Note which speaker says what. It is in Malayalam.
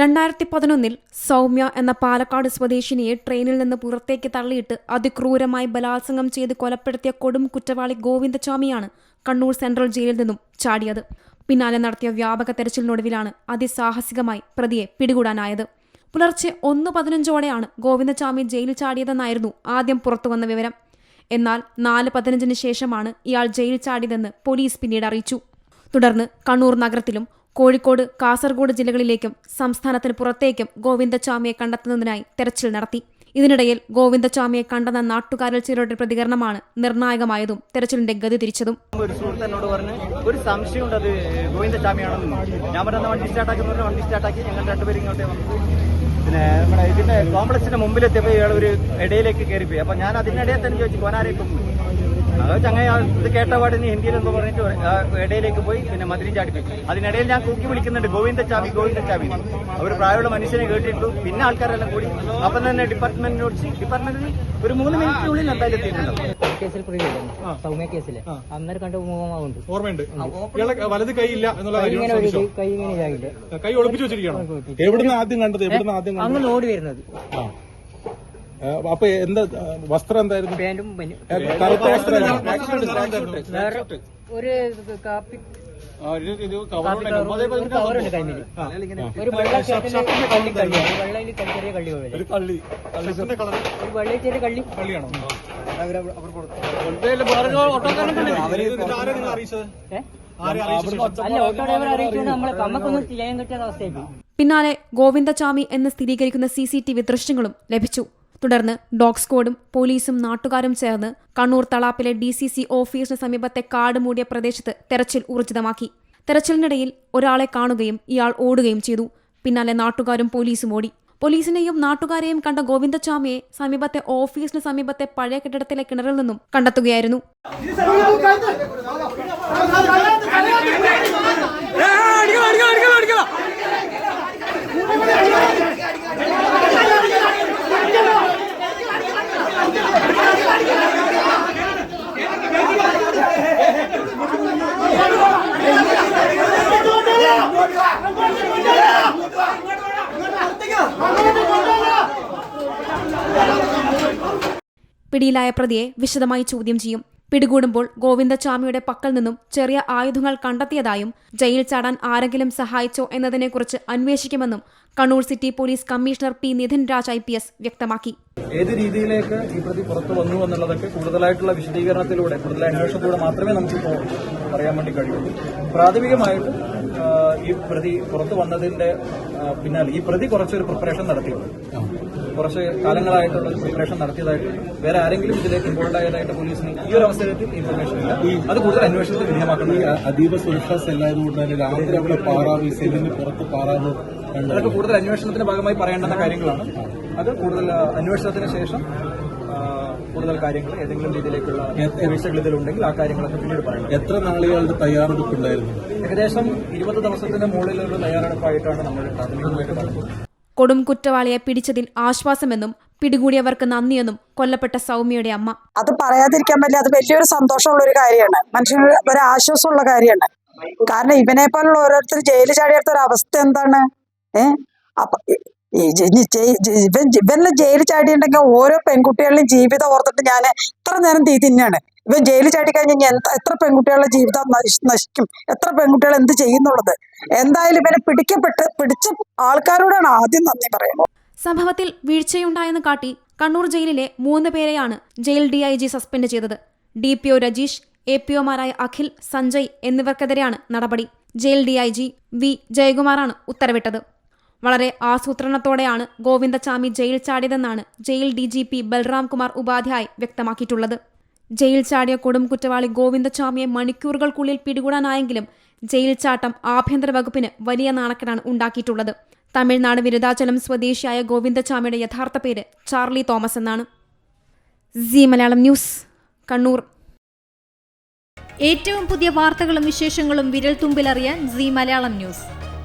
Speaker 1: രണ്ടായിരത്തി പതിനൊന്നിൽ സൗമ്യ എന്ന പാലക്കാട് സ്വദേശിനിയെ ട്രെയിനിൽ നിന്ന് പുറത്തേക്ക് തള്ളിയിട്ട് അതിക്രൂരമായി ബലാത്സംഗം ചെയ്ത് കൊലപ്പെടുത്തിയ കൊടും കുറ്റവാളി ഗോവിന്ദചാമിയാണ് കണ്ണൂർ സെൻട്രൽ ജയിലിൽ നിന്നും ചാടിയത്. പിന്നാലെ നടത്തിയ വ്യാപക തെരച്ചിലിനൊടുവിലാണ് അതിസാഹസികമായി പ്രതിയെ പിടികൂടാനായത്. പുലർച്ചെ ഒന്ന് പതിനഞ്ചോടെയാണ് ഗോവിന്ദചാമി ജയിലിൽ ചാടിയതെന്നായിരുന്നു ആദ്യം പുറത്തുവന്ന വിവരം. എന്നാൽ നാല് പതിനഞ്ചിന് ശേഷമാണ് ഇയാൾ ജയിലിൽ ചാടിയതെന്ന് പോലീസ് പിന്നീട് അറിയിച്ചു. തുടർന്ന് കണ്ണൂർ നഗരത്തിലും കോഴിക്കോട് കാസർഗോഡ് ജില്ലകളിലേക്കും സംസ്ഥാനത്തിന് പുറത്തേക്കും ഗോവിന്ദസ്വാമിയെ കണ്ടെത്തുന്നതിനായി തെരച്ചിൽ നടത്തി. ഇതിനിടയിൽ ഗോവിന്ദസ്വാമിയെ കണ്ടെന്ന നാട്ടുകാരിൽ ചിലരുടെ പ്രതികരണമാണ് നിർണായകമായതും തെരച്ചിലിന്റെ ഗതി തിരിച്ചതും.
Speaker 2: ഒരു സുഹൃത്ത് പറഞ്ഞ് ഒരു സംശയമുണ്ട് അത് ഗോവിന്ദചാമിയാണെന്ന് ഞാൻ പറഞ്ഞ വണ്ടി സ്റ്റാർട്ടാക്കി വണ്ടി സ്റ്റാർട്ടാക്കി ഞങ്ങൾ രണ്ടുപേരും ഇങ്ങോട്ടേ വന്നു. പിന്നെ ഇതിന്റെ കോംപ്ലക്സിന്റെ മുമ്പിലെത്തിയപ്പോൾ ഇയാൾ ഒരു ഇടയിലേക്ക് കയറിപ്പോയി. അപ്പൊ ഞാൻ അതിനിടയിൽ തന്നെ ചോദിച്ചു കോനാരെ അത് ചങ്ങ ഇത് കേട്ട പാടിന് ഹിന്ദിയിൽ എന്തോ പറഞ്ഞിട്ട് ആ ഇടയിലേക്ക് പോയി പിന്നെ മധുരം ചാടിപ്പോയി അതിനിടയിൽ ഞാൻ കൂക്കി വിളിക്കുന്നുണ്ട് ഗോവിന്ദ ചാവി ഗോവിന്ദ ചാവി അവർ പ്രായമുള്ള മനുഷ്യനെ കേട്ടിട്ടു പിന്നെ ആൾക്കാരെല്ലാം കൂടി. അപ്പം തന്നെ ഡിപ്പാർട്ട്മെന്റിനോട് ഡിപ്പാർട്ട്മെന്റിൽ ഒരു മൂന്ന് മിനിറ്റിനുള്ളിൽ എന്തായാലും എത്തിയിട്ടുണ്ടാവും
Speaker 3: കേസിൽ സൗമ്യ കേസിൽ അന്നേരം കണ്ട മുഖമാവുണ്ട്
Speaker 4: ഓർമ്മയുണ്ട്. ഇയാളെ വലത് കൈയില്ല എന്നുള്ള
Speaker 3: കൈ ഇങ്ങനെ
Speaker 4: കൈ ഒളിപ്പിച്ചു വെച്ചിരിക്കണം എവിടുന്ന് ആദ്യം കണ്ടത്? എവിടുന്ന് ആദ്യം കണ്ടത്?
Speaker 3: അങ്ങ് ഓടി വരുന്നത്.
Speaker 4: അപ്പൊ എന്താ വസ്ത്രം എന്തായിരുന്നു
Speaker 3: പാന്റും
Speaker 4: കറുത്ത വസ്ത്രം
Speaker 3: ഒരു കാപ്പി ഒരു കവറുണ്ട് കയ്യിൽ ഒരു വെള്ള ഷർട്ടിൽ കള്ളി
Speaker 4: കള്ളിയാണോ?
Speaker 3: അല്ല ഓട്ടോ ഡ്രൈവർ അറിയിച്ചുകൊണ്ട് നമ്മളെ നമ്മക്കൊന്നും ചെയ്യാൻ കിട്ടാത്ത അവസ്ഥയായി
Speaker 1: പിന്നാലെ ഗോവിന്ദചാമി എന്ന് സ്ഥിരീകരിക്കുന്ന സി സി ടി വി ദൃശ്യങ്ങളും ലഭിച്ചു തുടർന്ന് ഡോഗ് സ്ക്വാഡും പോലീസും നാട്ടുകാരും ചേർന്ന് കണ്ണൂർ തളാപ്പിലെ ഡി സി സി ഓഫീസിന് സമീപത്തെ കാട് മൂടിയ പ്രദേശത്ത് തെരച്ചിൽ ഊർജിതമാക്കി. തെരച്ചിലിനിടയിൽ ഒരാളെ കാണുകയും ഇയാൾ ഓടുകയും ചെയ്തു. പിന്നാലെ നാട്ടുകാരും പോലീസും ഓടി. പോലീസിനെയും നാട്ടുകാരെയും കണ്ട ഗോവിന്ദസ്വാമിയെ സമീപത്തെ ഓഫീസിന് സമീപത്തെ പഴയ കെട്ടിടത്തിലെ കിണറിൽ നിന്നും കണ്ടെത്തുകയായിരുന്നു. പിടിയിലായ പ്രതിയെ വിശദമായി ചോദ്യം ചെയ്യും. പിടികൂടുമ്പോൾ ഗോവിന്ദചാമിയുടെ പക്കൽ നിന്നും ചെറിയ ആയുധങ്ങൾ കണ്ടെത്തിയതായും ജയിൽ ചാടാൻ ആരെങ്കിലും സഹായിച്ചോ എന്നതിനെക്കുറിച്ച് അന്വേഷിക്കുമെന്നും Kannur city police commissioner P Nidhin Raj I P S വ്യക്തമാക്കി.
Speaker 5: ഏത് രീതിയിലേക്ക് ഈ പ്രതി പുറത്തു വന്നു എന്നുള്ളതൊക്കെ കൂടുതലായിട്ടുള്ള വിശദീകരണത്തിലൂടെ കൂടുതൽ അന്വേഷണത്തിലൂടെ മാത്രമേ നമുക്കിപ്പോൾ പറയാൻ വേണ്ടി കഴിയുള്ളൂ പ്രാഥമികമായിട്ട് ഈ പ്രതി പുറത്തു വന്നതിന്റെ പിന്നാലെ ഈ പ്രതി കുറച്ചൊരു പ്രിപ്പറേഷൻ നടത്തിയുള്ളൂ കുറച്ച് കാലങ്ങളായിട്ടുള്ള ഒരു പ്രിപ്പറേഷൻ നടത്തിയതായിട്ട് വേറെ ആരെങ്കിലും ഇതിലേക്ക് ഇൻവോൾവ് ആയതായിട്ട് പോലീസിന് ഈ ഒരു അവസരത്തിൽ ഇൻഫർമേഷൻ ഇല്ല. അത് കൂടുതൽ അന്വേഷണത്തിൽ വിധേയമാക്കുന്നത്
Speaker 4: അതീവ സുരക്ഷാ സെല്ലായതുകൊണ്ട് തന്നെ രാത്രി അവിടെ പാറാവ് ഈ സെല്ലിന് പുറത്ത് പാറാവ്
Speaker 5: അതൊക്കെ കൂടുതൽ അന്വേഷണത്തിന്റെ ഭാഗമായി പറയേണ്ടുന്ന കാര്യങ്ങളാണ്. അത് കൂടുതൽ അന്വേഷണത്തിന് ശേഷം കൂടുതൽ കാര്യങ്ങൾ ഏതെങ്കിലും രീതിയിലേക്കുള്ള വീഴ്ചകൾ ഇതിലുണ്ടെങ്കിൽ ആ കാര്യങ്ങളൊക്കെ പിന്നീട് പറയണം
Speaker 4: എത്ര നാളുകളുടെ തയ്യാറെടുപ്പുണ്ടായിരുന്നു?
Speaker 5: ഏകദേശം ഇരുപത് ദിവസത്തിന്റെ മുകളിലുള്ള തയ്യാറെടുപ്പായിട്ടാണ് നമ്മൾ പ്രാഥമികമായിട്ട് പറഞ്ഞത്
Speaker 1: കൊടും കുറ്റവാളിയെ പിടിച്ചതിൽ ആശ്വാസമെന്നും പിടികൂടിയവർക്ക് നന്ദിയെന്നും കൊല്ലപ്പെട്ട സൗമ്യയുടെ അമ്മ.
Speaker 6: അത് പറയാതിരിക്കാൻ പറ്റില്ല. അത് വലിയൊരു സന്തോഷമുള്ള ഒരു കാര്യമാണ്. മനുഷ്യന് ഒരു ആശ്വാസമുള്ള കാര്യമാണ്. കാരണം ഇവനെ പോലുള്ള ഓരോരുത്തർ ജയിലിൽ ചാടിയെടുത്ത ഒരു അവസ്ഥ എന്താണ്? ഏ? അപ്പൊ ഇവൻ ജയിലിൽ ചാടിയിട്ടുണ്ടെങ്കിൽ ഓരോ പെൺകുട്ടികളുടെയും ജീവിതം ഓർത്തിട്ട് ഞാൻ എത്ര നേരം തീ തിന്നാണ്. ഇവൻ ജയിലിൽ ചാടി കഴിഞ്ഞാൽ എന്താ എത്ര പെൺകുട്ടികളുടെ ജീവിതം നശി- നശിക്കും? എത്ര പെൺകുട്ടികൾ എന്ത് ചെയ്യുന്നുള്ളത്? എന്തായാലും ഇവനെ പിടിക്കപ്പെട്ട് പിടിച്ച ആൾക്കാരോടാണ് ആദ്യം നന്ദി പറയുന്നത്.
Speaker 1: സംഭവത്തിൽ വീഴ്ചയുണ്ടായെന്ന് കാട്ടി കണ്ണൂർ ജയിലിലെ മൂന്ന് പേരെയാണ് jail D I G suspend ചെയ്തത്. D P O Rajeesh A P ഒമാരായ Akhil Sanjay എന്നിവർക്കെതിരെയാണ് നടപടി. Jail D I G V ജയകുമാറാണ് ഉത്തരവിട്ടത്. വളരെ ആസൂത്രണത്തോടെയാണ് Govindachami jail ചാടിയതെന്നാണ് jail D G P Balram Kumar Upadhyay വ്യക്തമാക്കിയിട്ടുള്ളത്. Jail ചാടിയ കൊടും കുറ്റവാളി ഗോവിന്ദചാമിയെ മണിക്കൂറുകൾക്കുള്ളിൽ പിടികൂടാനായെങ്കിലും ജയിൽ ചാട്ടം ആഭ്യന്തര വകുപ്പിന് വലിയ നാണക്കേടാണ് ഉണ്ടാക്കിയിട്ടുള്ളത്. തമിഴ്നാട് വിരുദാചലം സ്വദേശിയായ ഗോവിന്ദചാമിയുടെ യഥാർത്ഥ പേര് ചാർലി തോമസ് എന്നാണ്. C Malayalam news Kannur.
Speaker 7: ഏറ്റവും പുതിയ വാർത്തകളും വിശേഷങ്ങളും വിരൽ തുമ്പിലറിയാൻ സി മലയാളം ന്യൂസ്.